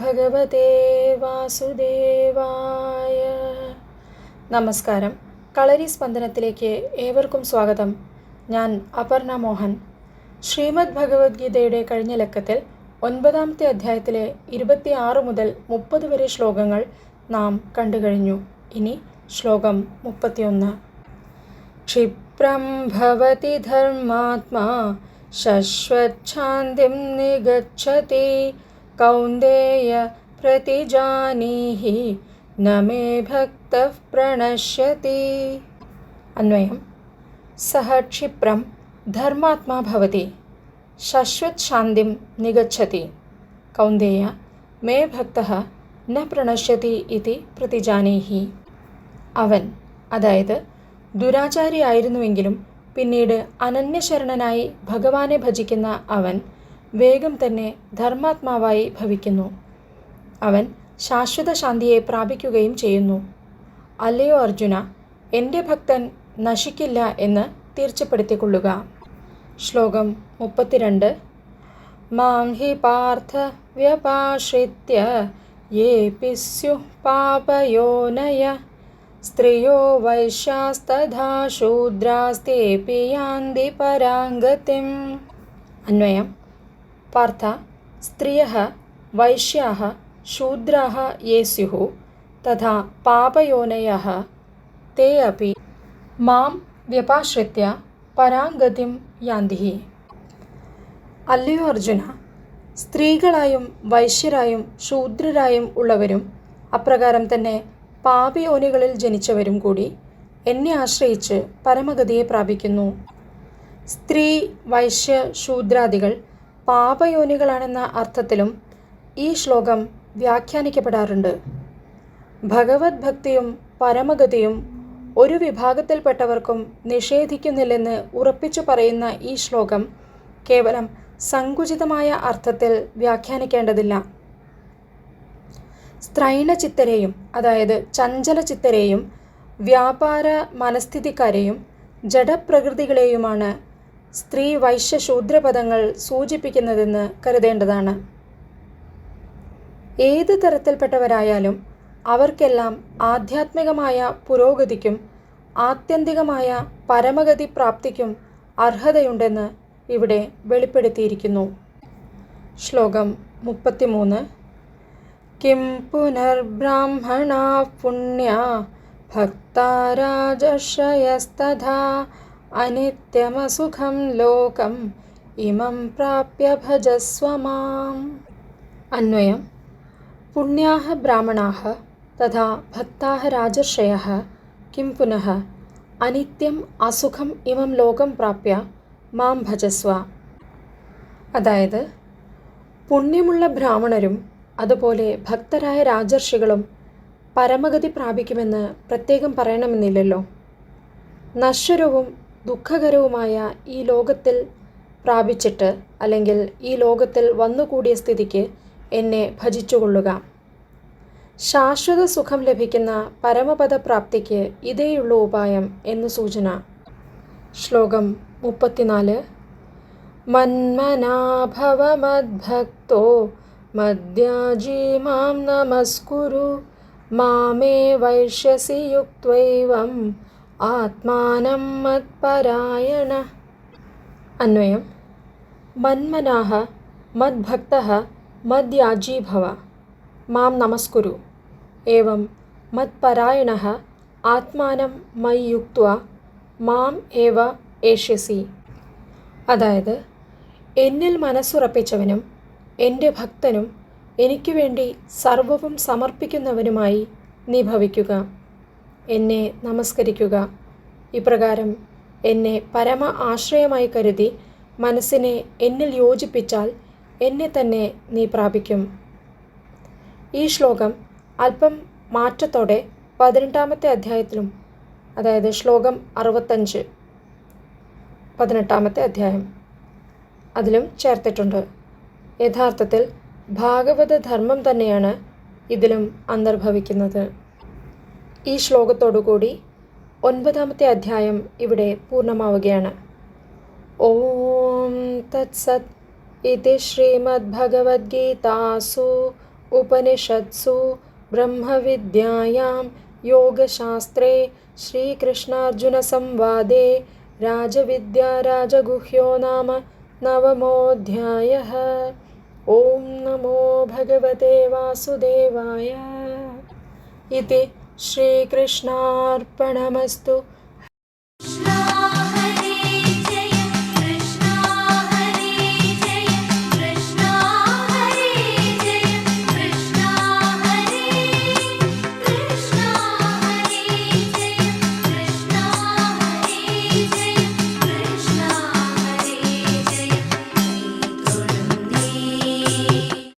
ഭഗവതേ വാസുദേവായ നമസ്കാരം കളരി സ്പന്ദനത്തിലേക്ക് ഏവർക്കും സ്വാഗതം. ഞാൻ അപർണ മോഹൻ. ശ്രീമദ് ഭഗവത്ഗീതയുടെ കഴിഞ്ഞ ലക്കത്തിൽ ഒൻപതാമത്തെ അധ്യായത്തിലെ ഇരുപത്തിയാറ് മുതൽ മുപ്പത് വരെ ശ്ലോകങ്ങൾ നാം കണ്ടുകഴിഞ്ഞു. ഇനി ശ്ലോകം മുപ്പത്തിയൊന്ന്. ക്ഷിപ്രം ഭവതി ധർമാത്മാ ശശ്വച്ഛാന്തിം നിഗച്ഛതി കൗന്ദേയ പ്രതിജാനീഹി നമേ ഭക്ത പ്രണശ്യതി. അന്വയം. സഹ ക്ഷിപ്രം ധർമാത്മാ ഭവതി. ശശ്വത് ശാന്തിം നിഗച്ഛതി. കൗന്ദേയ മേ ഭക്ത ന പ്രണശ്യതി ഇതി പ്രതിജാനേഹി. അവൻ അതായത് ദുരാചാരിയായിരുന്നുവെങ്കിലും പിന്നീട് അനന്യശരണനായി ഭഗവാനെ ഭജിക്കുന്ന അവൻ വേഗം തന്നെ ധർമാത്മാവായി ഭവിക്കുന്നു. അവൻ ശാശ്വത ശാന്തിയെ പ്രാപിക്കുകയും ചെയ്യുന്നു. അല്ലയോ അർജുന എന്റെ ഭക്തൻ നശിക്കില്ല എന്ന് തീർച്ചപ്പെടുത്തിക്കൊള്ളുക. ശ്ലോകം മുപ്പത്തിരണ്ട്. മാം ഹി പാർത്ഥ വ്യപാശ്രിത്യ യേ പിസ്യു പാപയോനയ. സ്ത്രീയോ വൈശ്യാസ്തഥാ ശൂദ്രാസ്തേപി പരാംഗതിം. അന്വയം. പാർത്ഥ സ്ത്രീയ വൈശ്യാ ശൂദ്രാ യേ സ്യുഃ തഥാ പാപയോനയ തേ അപ്പി മാം വ്യപാശ്രിത്യ പരാംഗതിം യാന്തിഹി. അല്ലയോ അർജുന സ്ത്രീകളായും വൈശ്യരായും ശൂദ്രരായും ഉള്ളവരും അപ്രകാരം തന്നെ പാപിയോനികളിൽ ജനിച്ചവരും കൂടി എന്നെ ആശ്രയിച്ച് പരമഗതിയെ പ്രാപിക്കുന്നു. സ്ത്രീ വൈശ്യ ശൂദ്രാദികൾ പാപയോനികളാണെന്ന അർത്ഥത്തിലും ഈ ശ്ലോകം വ്യാഖ്യാനിക്കപ്പെടാറുണ്ട്. ഭഗവത് ഭക്തിയും പരമഗതിയും ഒരു വിഭാഗത്തിൽപ്പെട്ടവർക്കും നിഷേധിക്കുന്നില്ലെന്ന് ഉറപ്പിച്ചു പറയുന്ന ഈ ശ്ലോകം കേവലം സങ്കുചിതമായ അർത്ഥത്തിൽ വ്യാഖ്യാനിക്കേണ്ടതില്ല. സ്ത്രൈണചിത്തരെയും അതായത് ചഞ്ചലചിത്തരെയും വ്യാപാര മനസ്ഥിതിക്കാരെയും ജഡപ്രകൃതികളെയുമാണ് സ്ത്രീ വൈശ്യ ശൂദ്രപദങ്ങൾ സൂചിപ്പിക്കുന്നതെന്ന് കരുതേണ്ടതാണ്. ഏത് തരത്തിൽപ്പെട്ടവരായാലും അവർക്കെല്ലാം ആധ്യാത്മികമായ പുരോഗതിക്കും ആത്യന്തികമായ പരമഗതി പ്രാപ്തിക്കും അർഹതയുണ്ടെന്ന് ഇവിടെ വെളിപ്പെടുത്തിയിരിക്കുന്നു. ശ്ലോകം മുപ്പത്തിമൂന്ന്. കിം പുനർബ്രാഹ്മണ പുണ്യ ഭക്താരാജശ്രയസ്തഥാ അനിത്യമസുഖം ലോകം ഇമം പ്രാപ്യ ഭജസ്വമാം അന്വയം. പുണ്യാഹ ബ്രാഹ്മണാഹ तथा भक्ताः राजर्षयः किं पुनः അനിത്യം അസുഖം ഇമം ലോകം പ്രാപ്യ മാം ഭജസ്വ അതായത് പുണ്യമുള്ള ബ്രാഹ്മണരും അതുപോലെ ഭക്തരായ രാജർഷികളും പരമഗതി പ്രാപിക്കുമെന്ന് പ്രത്യേകം പറയണമെന്നില്ലല്ലോ നശ്വരവും ദുഃഖകരവുമായ ഈ ലോകത്തിൽ പ്രാപിച്ചിട്ട് അല്ലെങ്കിൽ ഈ ലോകത്തിൽ വന്നുകൂടിയ സ്ഥിതിക്ക് എന്നെ ഭജിച്ചുകൊള്ളുക ശാശ്വത സുഖം ലഭിക്കുന്ന പരമപദപ്രാപ്തിക്ക് ഇതേയുള്ള ഉപായം എന്ന് സൂചന. ശ്ലോകം മുപ്പത്തിനാല്. മന്മനാഭവമദ്ഭക്തോ മദ്യാജീ മാം നമസ്കുരു മാമേ വൈഷ്യസി യുക്വൈവം ആത്മാനം മത്പരായണ. അന്വയം. മന്മനാഹ മദ്ഭക്ത മദ്യാജീ ഭവ മാം നമസ്കുരു. ഏവം മത്പരായണ ആത്മാനം മൈ യുക്ത മാം ഏവ ഏഷ്യസി. അതായത് എന്നിൽ മനസ്സുറപ്പിച്ചവനും എന്റെ ഭക്തനും എനിക്ക് വേണ്ടി സർവവും സമർപ്പിക്കുന്നവനുമായി നീ ഭവിക്കുക എന്നെ നമസ്കരിക്കുക. ഇപ്രകാരം എന്നെ പരമ ആശ്രയമായി കരുതി മനസ്സിനെ എന്നിൽ യോജിപ്പിച്ചാൽ എന്നെ തന്നെ നീ പ്രാപിക്കും. ഈ ശ്ലോകം അല്പം മാറ്റത്തോടെ പതിനെട്ടാമത്തെ അധ്യായത്തിലും അതായത് ശ്ലോകം അറുപത്തഞ്ച് പതിനെട്ടാമത്തെ അധ്യായം. അതിലും ചേർത്തിട്ടുണ്ട്. യഥാർത്ഥത്തിൽ ഭാഗവത ധർമ്മം തന്നെയാണ് ഇതിലും അന്തർഭവിക്കുന്നത്. ഈ ശ്ലോകത്തോടുകൂടി ഒൻപതാമത്തെ അധ്യായം ഇവിടെ പൂർണമാവുകയാണ്. ഓം തത്സത്. ഇതി ശ്രീമദ്ഭഗവത്ഗീതാസു उपनिषत्सु ब्रह्मविद्यायां योगशास्त्रे श्रीकृष्णार्जुनसंवादे राजविद्याराजगुह्यो नाम नवमोऽध्यायः। ॐ नमो भगवते वासुदेवाय। इति श्रीकृष्णार्पणमस्तु।